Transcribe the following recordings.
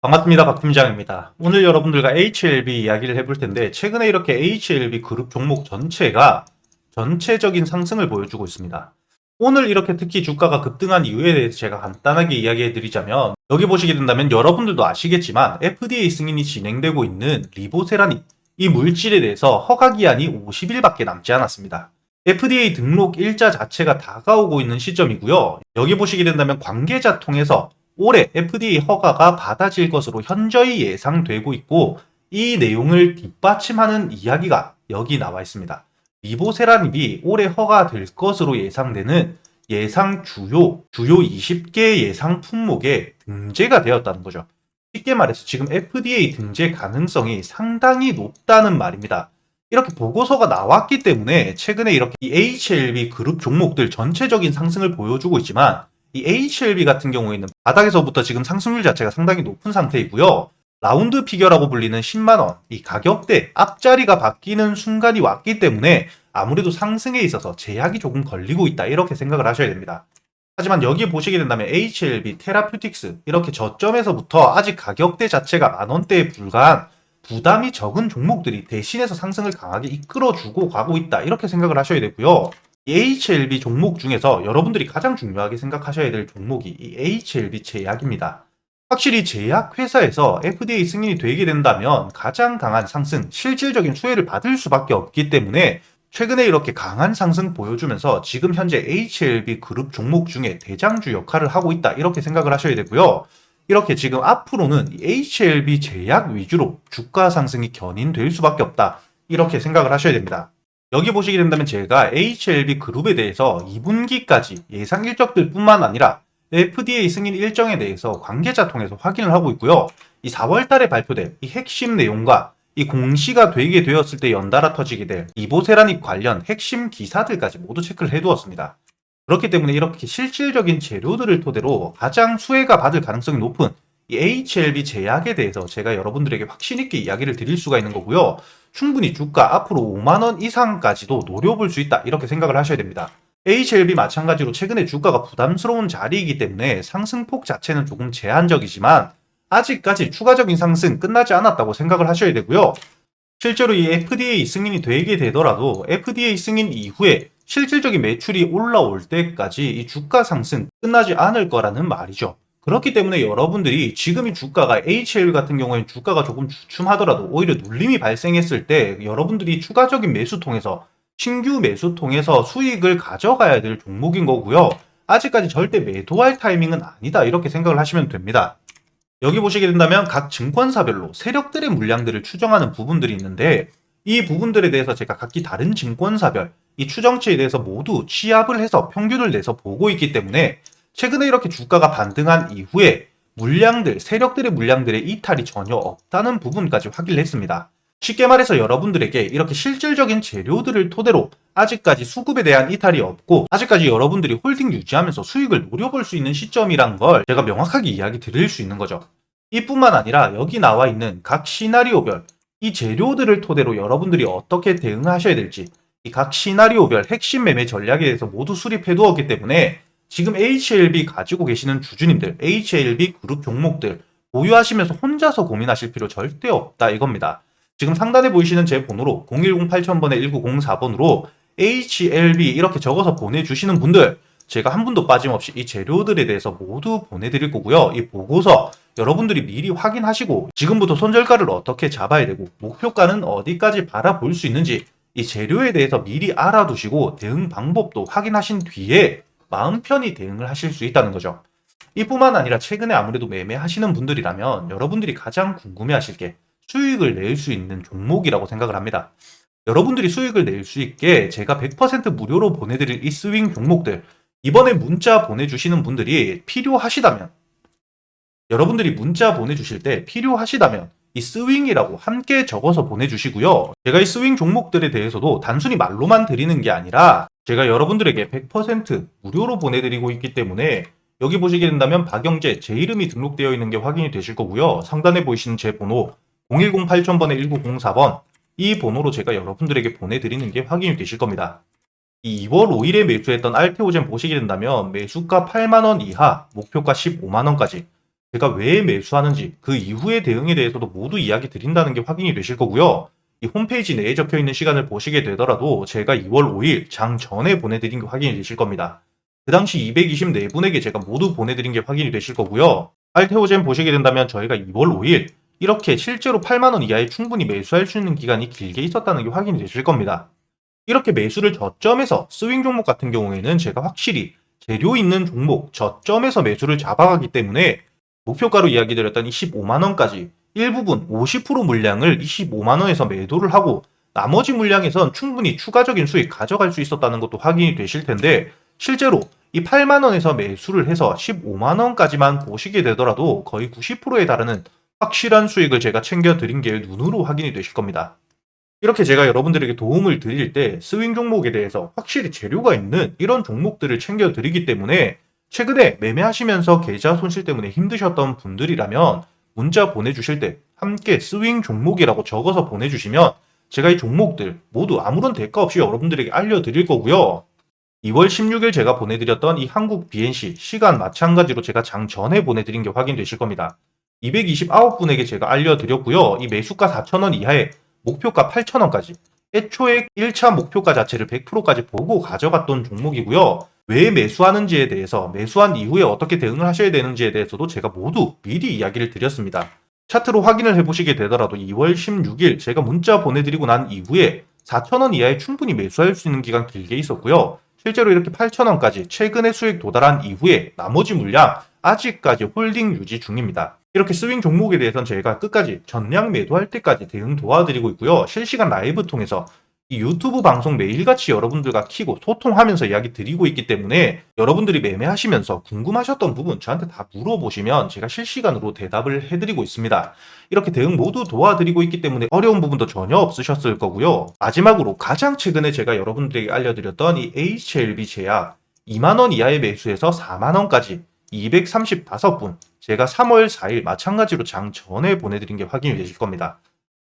반갑습니다. 박 팀장입니다. 오늘 여러분들과 HLB 이야기를 해볼 텐데 최근에 이렇게 HLB 그룹 종목 전체가 전체적인 상승을 보여주고 있습니다. 오늘 이렇게 특히 주가가 급등한 이유에 대해서 제가 간단하게 이야기해 드리자면 여기 보시게 된다면 여러분들도 아시겠지만 FDA 승인이 진행되고 있는 리보세라닌 이 물질에 대해서 허가 기한이 50일밖에 남지 않았습니다. FDA 등록 일자 자체가 다가오고 있는 시점이고요. 여기 보시게 된다면 관계자 통해서 올해 FDA 허가가 받아질 것으로 현저히 예상되고 있고 이 내용을 뒷받침하는 이야기가 여기 나와 있습니다. 리보세라닙이 올해 허가될 것으로 예상되는 예상 주요 주요 20개 예상 품목에 등재가 되었다는 거죠. 쉽게 말해서 지금 FDA 등재 가능성이 상당히 높다는 말입니다. 이렇게 보고서가 나왔기 때문에 최근에 이렇게 이 HLB 그룹 종목들 전체적인 상승을 보여주고 있지만 이 HLB 같은 경우에는 바닥에서부터 지금 상승률 자체가 상당히 높은 상태이고요. 라운드 피겨라고 불리는 10만원, 이 가격대 앞자리가 바뀌는 순간이 왔기 때문에 아무래도 상승에 있어서 제약이 조금 걸리고 있다. 이렇게 생각을 하셔야 됩니다. 하지만 여기 보시게 된다면 HLB, 테라퓨틱스 이렇게 저점에서부터 아직 가격대 자체가 만원대에 불과한 부담이 적은 종목들이 대신해서 상승을 강하게 이끌어주고 가고 있다. 이렇게 생각을 하셔야 되고요. 이 HLB 종목 중에서 여러분들이 가장 중요하게 생각하셔야 될 종목이 이 HLB 제약입니다. 확실히 제약 회사에서 FDA 승인이 되게 된다면 가장 강한 상승, 실질적인 수혜를 받을 수밖에 없기 때문에 최근에 이렇게 강한 상승 보여주면서 지금 현재 HLB 그룹 종목 중에 대장주 역할을 하고 있다. 이렇게 생각을 하셔야 되고요. 이렇게 지금 앞으로는 이 HLB 제약 위주로 주가 상승이 견인될 수밖에 없다. 이렇게 생각을 하셔야 됩니다. 여기 보시게 된다면 제가 HLB 그룹에 대해서 2분기까지 예상 일정들 뿐만 아니라 FDA 승인 일정에 대해서 관계자 통해서 확인을 하고 있고요. 이 4월 달에 발표될 이 핵심 내용과 이 공시가 되게 되었을 때 연달아 터지게 될 이보세라닉 관련 핵심 기사들까지 모두 체크를 해두었습니다. 그렇기 때문에 이렇게 실질적인 재료들을 토대로 가장 수혜가 받을 가능성이 높은 이 HLB 제약에 대해서 제가 여러분들에게 확신 있게 이야기를 드릴 수가 있는 거고요. 충분히 주가 앞으로 5만원 이상까지도 노려볼 수 있다. 이렇게 생각을 하셔야 됩니다. HLB 마찬가지로 최근에 주가가 부담스러운 자리이기 때문에 상승폭 자체는 조금 제한적이지만 아직까지 추가적인 상승 끝나지 않았다고 생각을 하셔야 되고요. 실제로 이 FDA 승인이 되게 되더라도 FDA 승인 이후에 실질적인 매출이 올라올 때까지 이 주가 상승 끝나지 않을 거라는 말이죠. 그렇기 때문에 여러분들이 지금 이 주가가 HLB 같은 경우에는 주가가 조금 주춤하더라도 오히려 눌림이 발생했을 때 여러분들이 추가적인 매수 통해서 신규 매수 통해서 수익을 가져가야 될 종목인 거고요. 아직까지 절대 매도할 타이밍은 아니다. 이렇게 생각을 하시면 됩니다. 여기 보시게 된다면 각 증권사별로 세력들의 물량들을 추정하는 부분들이 있는데 이 부분들에 대해서 제가 각기 다른 증권사별 이 추정치에 대해서 모두 취합을 해서 평균을 내서 보고 있기 때문에 최근에 이렇게 주가가 반등한 이후에 물량들, 세력들의 물량들의 이탈이 전혀 없다는 부분까지 확인을 했습니다. 쉽게 말해서 여러분들에게 이렇게 실질적인 재료들을 토대로 아직까지 수급에 대한 이탈이 없고 아직까지 여러분들이 홀딩 유지하면서 수익을 노려볼 수 있는 시점이란 걸 제가 명확하게 이야기 드릴 수 있는 거죠. 이뿐만 아니라 여기 나와 있는 각 시나리오별 이 재료들을 토대로 여러분들이 어떻게 대응하셔야 될지 이 각 시나리오별 핵심 매매 전략에 대해서 모두 수립해 두었기 때문에 지금 HLB 가지고 계시는 주주님들, HLB 그룹 종목들 보유하시면서 혼자서 고민하실 필요 절대 없다 이겁니다. 지금 상단에 보이시는 제 번호로 010-8000번에 1904번으로 HLB 이렇게 적어서 보내주시는 분들 제가 한 분도 빠짐없이 이 재료들에 대해서 모두 보내드릴 거고요. 이 보고서 여러분들이 미리 확인하시고 지금부터 손절가를 어떻게 잡아야 되고 목표가는 어디까지 바라볼 수 있는지 이 재료에 대해서 미리 알아두시고 대응 방법도 확인하신 뒤에 마음 편히 대응을 하실 수 있다는 거죠. 이뿐만 아니라 최근에 아무래도 매매하시는 분들이라면 여러분들이 가장 궁금해하실 게 수익을 낼 수 있는 종목이라고 생각을 합니다. 여러분들이 수익을 낼 수 있게 제가 100% 무료로 보내드릴 이 스윙 종목들 이번에 문자 보내주시는 분들이 필요하시다면 여러분들이 문자 보내주실 때 필요하시다면 이 스윙이라고 함께 적어서 보내주시고요. 제가 이 스윙 종목들에 대해서도 단순히 말로만 드리는 게 아니라 제가 여러분들에게 100% 무료로 보내드리고 있기 때문에 여기 보시게 된다면 박영재 제 이름이 등록되어 있는 게 확인이 되실 거고요. 상단에 보이시는 제 번호 010-8000번에 1904번 이 번호로 제가 여러분들에게 보내드리는 게 확인이 되실 겁니다. 이 2월 5일에 매수했던 알테오젠 보시게 된다면 매수가 8만원 이하, 목표가 15만원까지 제가 왜 매수하는지 그 이후의 대응에 대해서도 모두 이야기 드린다는 게 확인이 되실 거고요. 이 홈페이지 내에 적혀 있는 시간을 보시게 되더라도 제가 2월 5일 장 전에 보내드린 게 확인이 되실 겁니다. 그 당시 224분에게 제가 모두 보내드린 게 확인이 되실 거고요. 알테오젠 보시게 된다면 저희가 2월 5일 이렇게 실제로 8만원 이하에 충분히 매수할 수 있는 기간이 길게 있었다는 게 확인이 되실 겁니다. 이렇게 매수를 저점에서 스윙 종목 같은 경우에는 제가 확실히 재료 있는 종목 저점에서 매수를 잡아가기 때문에 목표가로 이야기 드렸던 25만원까지 일부분 50% 물량을 25만원에서 매도를 하고 나머지 물량에선 충분히 추가적인 수익 가져갈 수 있었다는 것도 확인이 되실 텐데 실제로 이 8만원에서 매수를 해서 15만원까지만 보시게 되더라도 거의 90%에 달하는 확실한 수익을 제가 챙겨드린 게 눈으로 확인이 되실 겁니다. 이렇게 제가 여러분들에게 도움을 드릴 때 스윙 종목에 대해서 확실히 재료가 있는 이런 종목들을 챙겨드리기 때문에 최근에 매매하시면서 계좌 손실 때문에 힘드셨던 분들이라면 문자 보내주실 때 함께 스윙 종목이라고 적어서 보내주시면 제가 이 종목들 모두 아무런 대가 없이 여러분들에게 알려드릴 거고요. 2월 16일 제가 보내드렸던 이 한국 BNC 시간 마찬가지로 제가 장 전에 보내드린 게 확인되실 겁니다. 229분에게 제가 알려드렸고요. 이 매수가 4,000원 이하에 목표가 8,000원까지 애초에 1차 목표가 자체를 100%까지 보고 가져갔던 종목이고요. 왜 매수하는지에 대해서 매수한 이후에 어떻게 대응을 하셔야 되는지에 대해서도 제가 모두 미리 이야기를 드렸습니다. 차트로 확인을 해보시게 되더라도 2월 16일 제가 문자 보내드리고 난 이후에 4,000원 이하에 충분히 매수할 수 있는 기간 길게 있었고요. 실제로 이렇게 8,000원까지 최근에 수익 도달한 이후에 나머지 물량 아직까지 홀딩 유지 중입니다. 이렇게 스윙 종목에 대해서는 저희가 끝까지 전량 매도할 때까지 대응 도와드리고 있고요. 실시간 라이브 통해서 이 유튜브 방송 매일같이 여러분들과 키고 소통하면서 이야기 드리고 있기 때문에 여러분들이 매매하시면서 궁금하셨던 부분 저한테 다 물어보시면 제가 실시간으로 대답을 해드리고 있습니다. 이렇게 대응 모두 도와드리고 있기 때문에 어려운 부분도 전혀 없으셨을 거고요. 마지막으로 가장 최근에 제가 여러분들에게 알려드렸던 이 HLB 제약 2만원 이하의 매수에서 4만원까지 235분 제가 3월 4일 마찬가지로 장 전에 보내드린 게 확인이 되실 겁니다.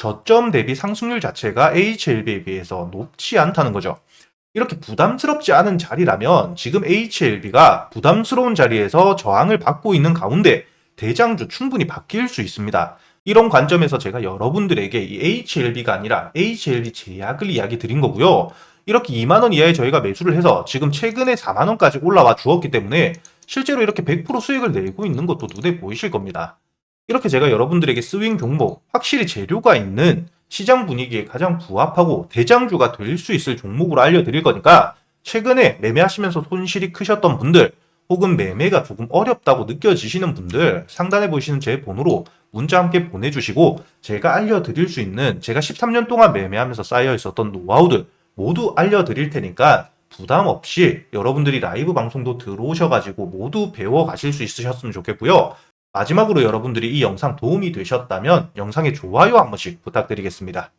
저점 대비 상승률 자체가 HLB에 비해서 높지 않다는 거죠. 이렇게 부담스럽지 않은 자리라면 지금 HLB가 부담스러운 자리에서 저항을 받고 있는 가운데 대장주 충분히 바뀔 수 있습니다. 이런 관점에서 제가 여러분들에게 이 HLB가 아니라 HLB 제약을 이야기 드린 거고요. 이렇게 2만원 이하에 저희가 매수를 해서 지금 최근에 4만원까지 올라와 주었기 때문에 실제로 이렇게 100% 수익을 내고 있는 것도 눈에 보이실 겁니다. 이렇게 제가 여러분들에게 스윙 종목, 확실히 재료가 있는 시장 분위기에 가장 부합하고 대장주가 될 수 있을 종목으로 알려드릴 거니까 최근에 매매하시면서 손실이 크셨던 분들 혹은 매매가 조금 어렵다고 느껴지시는 분들 상단에 보시는 제 번호로 문자 함께 보내주시고 제가 알려드릴 수 있는 제가 13년 동안 매매하면서 쌓여 있었던 노하우들 모두 알려드릴 테니까 부담 없이 여러분들이 라이브 방송도 들어오셔가지고 모두 배워 가실 수 있으셨으면 좋겠고요. 마지막으로 여러분들이 이 영상 도움이 되셨다면 영상에 좋아요 한 번씩 부탁드리겠습니다.